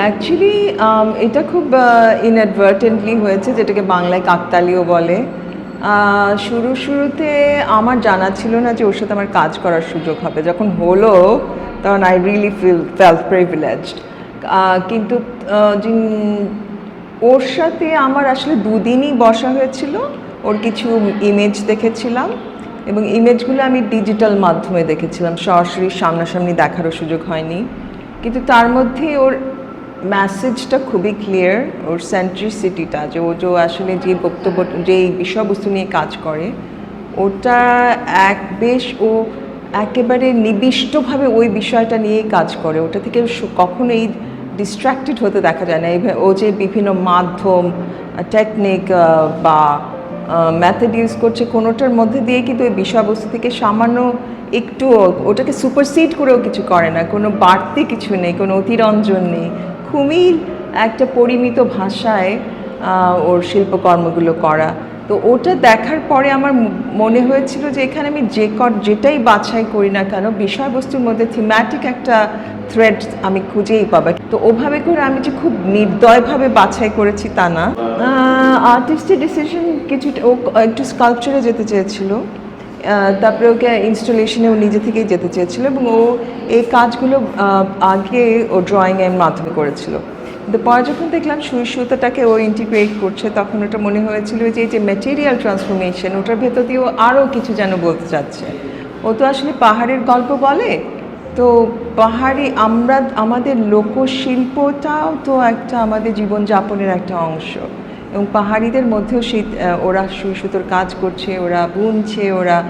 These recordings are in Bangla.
অ্যাকচুয়ালি এটা খুব ইনঅ্যাডভার্টেন্টলি হয়েছে, যেটাকে বাংলায় কাকতালিও বলে। শুরু শুরুতে আমার জানা ছিল না যে ওর সাথে আমার কাজ করার সুযোগ হবে। যখন হলো, তখন I really feel felt privileged কিন্তু ওর সাথে আমার আসলে দুদিনই বসা হয়েছিল। ওর কিছু ইমেজ দেখেছিলাম এবং ইমেজগুলো আমি ডিজিটাল মাধ্যমে দেখেছিলাম। সরাসরি সামনাসামনি দেখারও সুযোগ হয়নি। কিন্তু তার মধ্যে ওর মেসেজটা খুবই ক্লিয়ার ওর সেন্ট্রিসিটিটা যে ও যে আসলে যে বক্তব্য, যে বিষয়বস্তু নিয়ে কাজ করে, ওটা এক বেশ ও একেবারে নিবিষ্টভাবে ওই বিষয়টা নিয়েই কাজ করে। ওটা থেকে সু- কখনোই ডিস্ট্র্যাক্টেড হতে দেখা যায় না। ও যে বিভিন্ন মাধ্যম টেকনিক বা মেথড ইউজ করছে, কোনোটার মধ্যে দিয়ে কিন্তু ওই বিষয়বস্তু থেকে সামান্য একটু ওটাকে সুপারসিড করেও কিছু করে না। কোনো বাড়তি কিছু নেই, কোনো অতিরঞ্জন নেই। খুবই একটা পরিমিত ভাষায় ওর শিল্পকর্মগুলো করা। তো ওটা দেখার পরে আমার মনে হয়েছিল যে এখানে আমি যে কর, যেটাই বাছাই করি না কেন, বিষয়বস্তুর মধ্যে থিম্যাটিক একটা থ্রেড আমি খুঁজেই পাবো। তো ওভাবে করে আমি যে খুব নির্দয়ভাবে বাছাই করেছি তা না। আর্টিস্টের ডিসিশন কিছুটা, ও একটু স্কাল্পচারে যেতে চেয়েছিল। তারপরে ওকে ইনস্টলেশনে ও নিজে থেকেই যেতে চেয়েছিল এবং ও এই কাজগুলো আগে ও ড্রয়িংয়ের মাধ্যমে করেছিল। কিন্তু পরে যখন দেখলাম সুই সুতোটাকে ও ইন্টিগ্রেট করছে, তখন ওটা মনে হয়েছিল যে এই যে ম্যাটেরিয়াল ট্রান্সফরমেশন ওটার ভেতর দিয়ে ও আরও কিছু যেন বলতে চাচ্ছে। ও তো আসলে পাহাড়ের গল্প বলে, তো পাহাড়ি আমরা, আমাদের লোকশিল্পটাও তো একটা আমাদের জীবনযাপনের একটা অংশ। এবং পাহাড়িদের মধ্যেও শীত ওরা সুতোর কাজ করছে, ওরা বুনছে, ওরা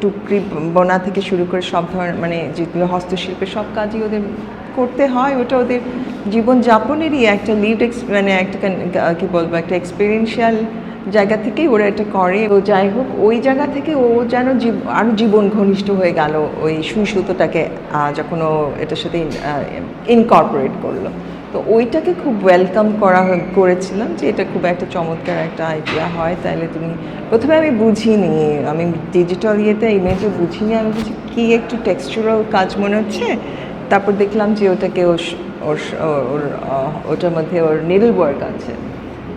টুকরি বোনা থেকে শুরু করে সব ধরনের মানে যেগুলো হস্তশিল্পের সব কাজই ওদের করতে হয়। ওটা ওদের জীবনযাপনেরই একটা লিড মানে একটা কি বলব, একটা এক্সপিরিয়েন্সিয়াল জায়গা থেকেই ওরা এটা করে। ও যাই হোক, ওই জায়গা থেকে ও যেন জীব- আরও জীবন ঘনিষ্ঠ হয়ে গেল ওই সুই সুতোটাকে যখন ও এটার সাথে ইনকর্পোরেট করল। তো ওইটাকে খুব ওয়েলকাম করা করেছিলাম যে এটা খুব একটা চমৎকার একটা আইডিয়া হয়। তাহলে তুমি প্রথমে আমি বুঝিনি। আমি ডিজিটাল ইয়েতে ইমেজে বুঝিনি। আমি বুঝি কী একটু টেক্সচুরাল কাজ মনে হচ্ছে? তারপর দেখলাম যে ওটাকে ওর ওর ওটার মধ্যে ওর নিডল ওয়ার্ক আছে।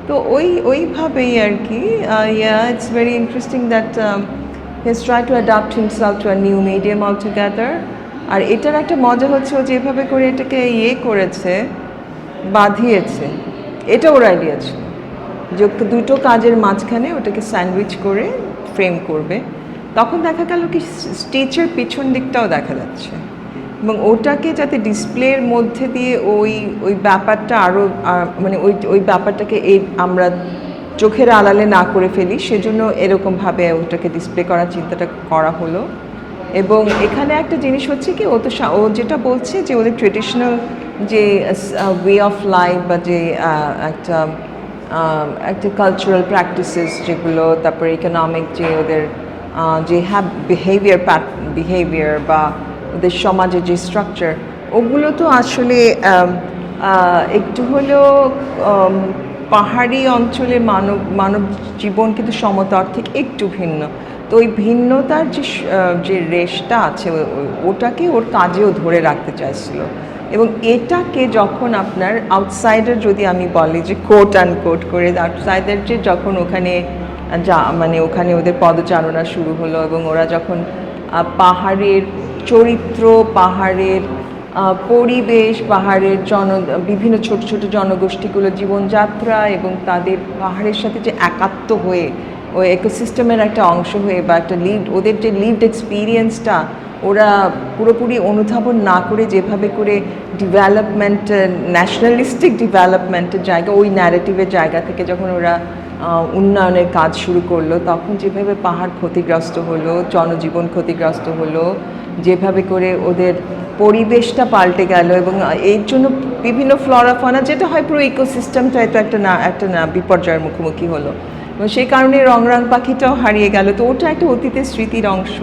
তো ওই, ওইভাবেই আর কি yeah it's very interesting that his try to adapt himself to a new medium altogether আর এটার একটা মজা হচ্ছে ও যেভাবে করে এটাকে ইয়ে করেছে বাঁধিয়েছে। এটা ওর আইডিয়া ছিল। যে দুটো কাজের মাঝখানে ওটাকে স্যান্ডউইচ করে ফ্রেম করবে। তখন দেখা গেল কি স্টেচের পিছন দিকটাও দেখা যাচ্ছে। এবং ওটাকে যাতে ডিসপ্লের মধ্যে দিয়ে ওই ওই ব্যাপারটা আরও মানে ওই ওই ব্যাপারটাকে এই আমরা চোখের আড়ালে না করে ফেলি, সেজন্য এরকমভাবে ওটাকে ডিসপ্লে করার চিন্তাটা করা হলো। এবং এখানে একটা জিনিস হচ্ছে কি, ও তো ও যেটা বলছে যে ওদের ট্রেডিশনাল যে ওয়ে অফ লাইফ বা যে একটা একটা কালচারাল প্র্যাকটিসেস যেগুলো, তারপরে ইকোনমিক যে ওদের যে হ্যাব বিহেভিয়ার প্যাট বিহেভিয়ার বা ওদের সমাজের যে স্ট্রাকচার ওগুলো তো আসলে একটু হলেও পাহাড়ি অঞ্চলে মানব মানব জীবন কিন্তু সমতর থেকে একটু ভিন্ন। তো ওই ভিন্নতার যে যে রেশটা আছে ওটাকে ওর কাজেও ধরে রাখতে চাইছিল। এবং এটাকে যখন আপনার আউটসাইডার যদি আমি বলি যে কোট অ্যান্ড কোট করে আউটসাইডার যে যখন ওখানে যা মানে ওখানে ওদের পদচারণা শুরু হলো এবং ওরা যখন পাহাড়ের চরিত্র, পাহাড়ের পরিবেশ, পাহাড়ের জন, বিভিন্ন ছোট ছোট জনগোষ্ঠীগুলো জীবনযাত্রা এবং তাদের পাহাড়ের সাথে যে একাত্ম হয়ে ওই একোসিস্টেমের একটা অংশ হয়ে বা একটা লিড ওদের যে লিভড এক্সপিরিয়েন্সটা ওরা পুরোপুরি অনুধাবন না করে যেভাবে করে ডেভেলপমেন্ট ন্যাশনালিস্টিক ডেভেলপমেন্টের জায়গা, ওই ন্যারেটিভের জায়গা থেকে যখন ওরা উন্নয়নের কাজ শুরু করল, তখন যেভাবে পাহাড় ক্ষতিগ্রস্ত হলো, জনজীবন ক্ষতিগ্রস্ত হলো, যেভাবে করে ওদের পরিবেশটা পাল্টে গেল এবং এর জন্য বিভিন্ন ফ্লোরাফানা যেটা হয় পুরো ইকোসিস্টেমটাই তো একটা না একটা না, বিপর্যয়ের মুখোমুখি হলো। এবং সেই কারণে রংরাং পাখিটাও হারিয়ে গেল। তো ওটা একটা অতীতের স্মৃতির অংশ।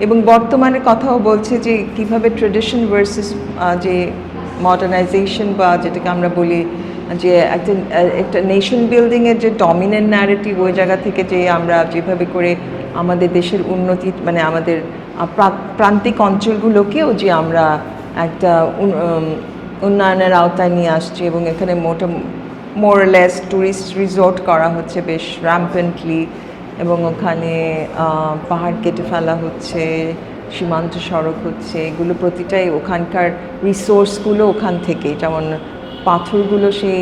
এবং বর্তমানে কথাও বলছে যে কীভাবে ট্রেডিশন ভার্সেস যে মডার্নাইজেশন বা যেটাকে আমরা বলি যে একটা একটা নেশন বিল্ডিংয়ের যে ডমিনেন্ট ন্যারেটিভ ওই জায়গা থেকে যে আমরা যেভাবে করে আমাদের দেশের উন্নতি মানে আমাদের প্রান্তিক অঞ্চলগুলোকেও যে আমরা একটা উন্নয়নের আওতায় নিয়ে আসছি এবং এখানে মোটা মোরলেস ট্যুরিস্ট রিসোর্ট করা হচ্ছে বেশ র্যাম্পেন্টলি এবং ওখানে পাহাড় কেটে ফেলা হচ্ছে, সীমান্ত সড়ক হচ্ছে, এগুলো প্রতিটাই ওখানকার রিসোর্সগুলো ওখান থেকে যেমন পাথরগুলো সেই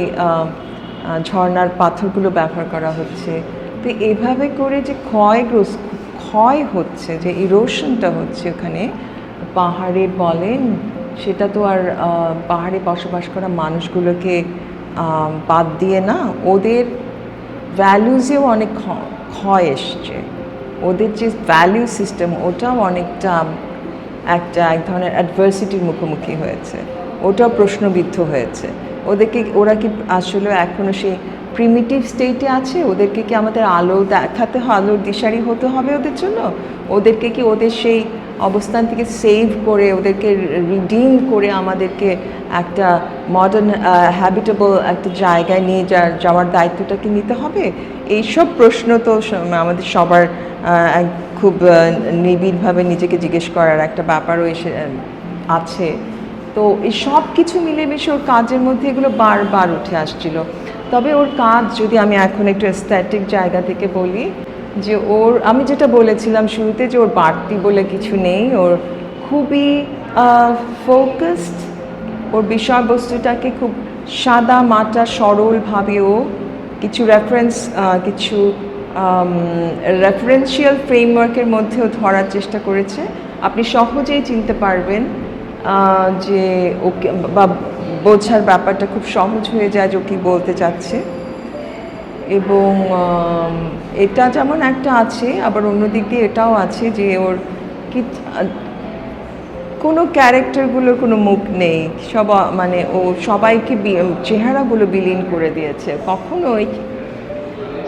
ঝর্ণার পাথরগুলো ব্যবহার করা হচ্ছে। তো এভাবে করে যে ক্ষয়গ্রস্ত ক্ষয় হচ্ছে, যে ইরোশনটা হচ্ছে ওখানে, পাহাড়ে বলেন, সেটা তো আর পাহাড়ে বসবাস করা মানুষগুলোকে বাদ দিয়ে না, ওদের ভ্যালুজেও অনেক ক্ষয় এসছে। ওদের যে ভ্যালু সিস্টেম ওটাও অনেকটা, একটা, এক ধরনের অ্যাডভার্সিটির মুখোমুখি হয়েছে। ওটাও প্রশ্নবিদ্ধ হয়েছে। ওদেরকে ওরা কি আসলে এখনও সেই প্রিমিটিভ স্টেটে আছে? ওদেরকে কি আমাদের আলো দেখাতে হয় আলোর দিশারি হতে হবে ওদের জন্য? ওদেরকে কি ওদের সেই অবস্থান থেকে সেভ করে, ওদেরকে রিডিম করে আমাদেরকে একটা মডার্ন হ্যাবিটেবল একটা জায়গায় নিয়ে যা- যাওয়ার দায়িত্বটা কি নিতে হবে? এইসব প্রশ্ন তো আমাদের সবার খুব নিবিড়ভাবে নিজেকে জিজ্ঞেস করার একটা ব্যাপারও এসে আছে। তো এই সব কিছু মিলেমিশে ওর কাজের মধ্যে এগুলো বারবার উঠে আসছিল। তবে ওর কাজ যদি আমি এখন একটু স্ট্যাটিক জায়গা থেকে বলি, যে ওর, আমি যেটা বলেছিলাম শুরুতে যে ওর বাড়তি বলে কিছু নেই, ওর খুবই ফোকাসড ওর বিষয়বস্তুটাকে খুব সাদা, মাটা সরলভাবে ও কিছু রেফারেন্স কিছু রেফারেন্সিয়াল ফ্রেমওয়ার্কের মধ্যেও ধরার চেষ্টা করেছে। আপনি সহজেই চিনতে পারবেন যে ওকে বা বোঝার ব্যাপারটা খুব সহজ হয়ে যায় যে ও কী বলতে চাচ্ছে। এবং এটা যেমন একটা আছে, আবার অন্যদিক দিয়ে এটাও আছে যে ওর কি, কোনো ক্যারেক্টারগুলোর কোনো মুখ নেই। সব মানে ও সবাইকে চেহারাগুলো বিলীন করে দিয়েছে। কখনোই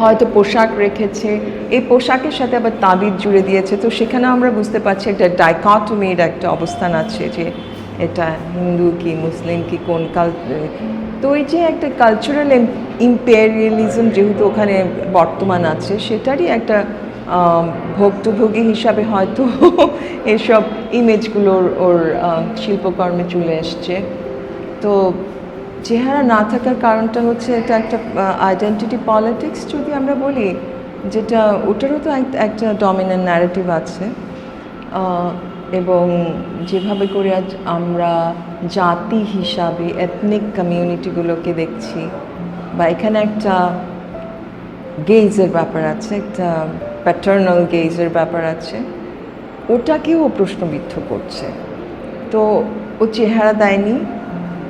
হয়তো পোশাক রেখেছে, এই পোশাকের সাথে আবার তাবিদ জুড়ে দিয়েছে। তো সেখানে আমরা বুঝতে পারছি একটা ডাইকটমির একটা অবস্থান আছে যে এটা হিন্দু কি মুসলিম কি কোন কাল, তো ওই যে একটা কালচারাল ইম্পেরিয়ালিজম যেহেতু ওখানে বর্তমান আছে, সেটারই একটা ভুক্তভোগী হিসাবে হয়তো এসব ইমেজগুলোর ওর শিল্পকর্মে চলে এসছে। তো চেহারা না থাকার কারণটা হচ্ছে এটা একটা আইডেন্টিটি পলিটিক্স যদি আমরা বলি, যেটা ওটারও তো এক- একটা ডমিনেন্ট ন্যারেটিভ আছে। এবং যেভাবে করে আজ আমরা জাতি হিসাবে এথনিক কমিউনিটিগুলোকে দেখছি, বা এখানে একটা গেইজের ব্যাপার আছে, একটা প্যাটার্নাল গেইজের ব্যাপার আছে, ওটাকেও প্রশ্নবিদ্ধ করছে। তো ও চেহারা দেয়নি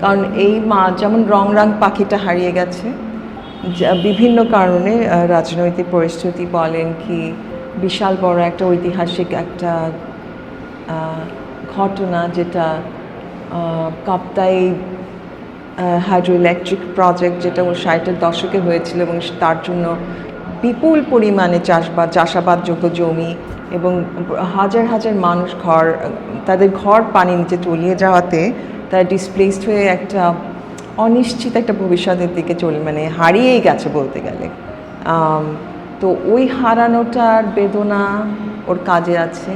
কারণ এই মা, যেমন রং রাং পাখিটা হারিয়ে গেছে বিভিন্ন কারণে রাজনৈতিক পরিস্থিতি বলেন কি, বিশাল বড় একটা ঐতিহাসিক একটা ঘটনা যেটা কাপ্তাই হাইড্রো ইলেকট্রিক প্রজেক্ট যেটা ষাটের দশকে হয়েছিল এবং তার জন্য বিপুল পরিমাণে চাষবাদ চাষাবাদযোগ্য জমি এবং হাজার হাজার মানুষ ঘর, তাদের ঘর পানি নিচে তলিয়ে যাওয়াতে তারা ডিসপ্লেসড হয়ে একটা অনিশ্চিত একটা ভবিষ্যতের দিকে চলে মানে হারিয়েই গেছে বলতে গেলে। তো ওই হারানোটার বেদনা ওর কাজে আছে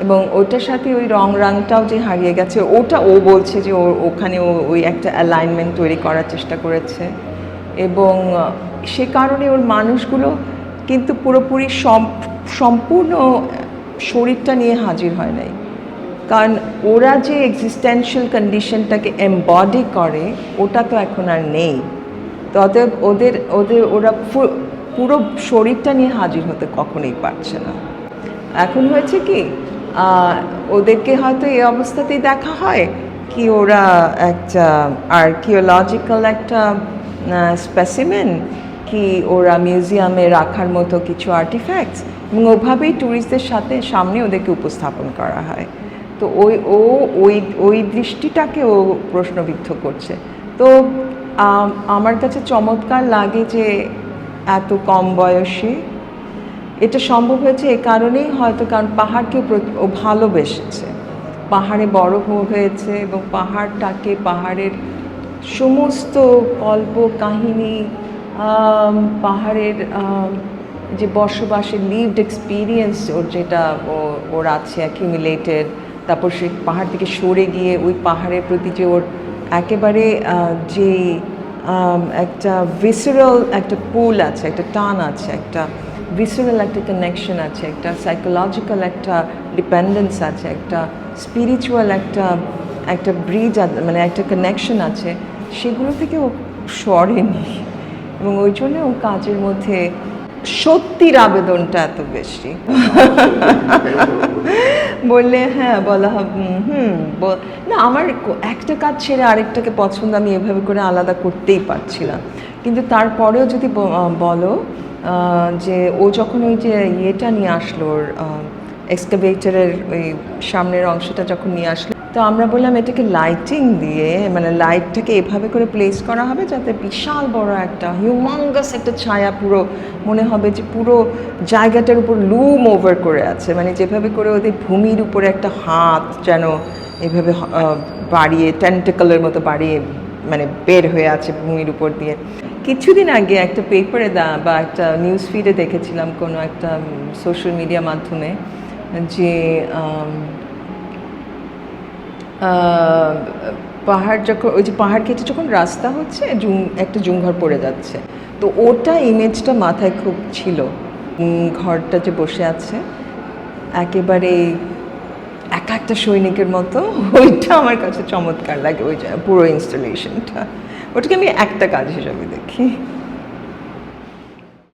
এবং ওটার সাথে ওই রং রাংটাও যে হারিয়ে গেছে, ওটা ও বলছে যে ও, ওখানে ও, ওই একটা অ্যালাইনমেন্ট তৈরি করার চেষ্টা করেছে। এবং সে কারণে ওর মানুষগুলো কিন্তু পুরোপুরি সম- সম্পূর্ণ শরীরটা নিয়ে হাজির হয় নাই। কারণ ওরা যে এক্সিস্টেন্সিয়াল কন্ডিশনটাকে এমবডি করে, ওটা তো এখন আর নেই। তো অতএব ওদের ওদের, ওরা পুরো শরীরটা নিয়ে হাজির হতে কখনোই পারছে না। এখন হয়েছে কি ওদেরকে হয়তো এই অবস্থাতেই দেখা হয় কি ওরা একটা আর্কিওলজিক্যাল একটা স্পেসিমেন কি ওরা মিউজিয়ামে রাখার মতো কিছু আর্টিফ্যাক্টস এবং ওভাবেই ট্যুরিস্টদের সাথে, সামনে ওদেরকে উপস্থাপন করা হয়। তো ওই, ও ওই ওই দৃষ্টিটাকে ও প্রশ্নবিদ্ধ করছে। তো আমার কাছে চমৎকার লাগে যে এত কম বয়সে এটা সম্ভব হয়েছে এ কারণেই হয়তো কারণ পাহাড়কে ও ভালোবেসেছে। পাহাড়ে বড় হয়েছে এবং পাহাড়টাকে, পাহাড়ের সমস্ত গল্প, কাহিনী পাহাড়ের যে বসবাসের লিভড এক্সপিরিয়েন্স ওর যেটা ওর আছে অ্যাকিউমুলেটেড তারপর সে পাহাড় থেকে সরে গিয়ে ওই পাহাড়ের প্রতি যে ওর একেবারে যে একটা ভিসারাল একটা পুল আছে একটা টান আছে একটা ভিসারাল একটা কানেকশন আছে একটা সাইকোলজিক্যাল একটা ডিপেন্ডেন্স আছে একটা স্পিরিচুয়াল একটা একটা ব্রিজ মানে একটা কানেকশন আছে সেগুলো থেকে ও সরেনি। এবং ওই জন্য ও কাজের মধ্যে সত্যির আবেদনটা এত বেশি। বললে হ্যাঁ বলা হবে হুম, না আমার একটা কাজ ছেড়ে আরেকটাকে পছন্দ আমি এভাবে করে আলাদা করতেই পারছিলাম। কিন্তু তারপরেও যদি বলো যে ও যখন ওই যে ইয়েটা নিয়ে আসলো ওর এক্সকাভেটারের ওই সামনের অংশটা যখন নিয়ে আসলো তো আমরা বললাম এটাকে লাইটিং দিয়ে মানে লাইটটাকে এভাবে করে প্লেস করা হবে যাতে বিশাল বড় একটা হিউমাঙ্গাস একটা ছায়া পুরো মনে হবে যে পুরো জায়গাটার উপর লুম ওভার করে আছে। মানে যেভাবে করে ওদের ভূমির উপরে একটা হাত যেন এভাবে বাড়িয়ে টেন্টিকলের মতো বাড়িয়ে মানে বের হয়ে আছে ভূমির উপর দিয়ে। কিছুদিন আগে একটা পেপারে দা, বা একটা নিউজ ফিডে দেখেছিলাম কোনো একটা সোশ্যাল মিডিয়া মাধ্যমে যে পাহাড় যখন, ওই যে পাহাড় কেটে যখন রাস্তা হচ্ছে, জুম, একটা জুমঘর পড়ে যাচ্ছে। তো ওটা ইমেজটা মাথায় খুব ছিল। ঘরটা যে বসে আছে, একেবারে একা একটা সৈনিকের মতো, ওইটা আমার কাছে চমৎকার লাগে, ওই পুরো ইনস্টলেশনটা ওটাকে আমি একটা কাজ হিসাবে দেখি।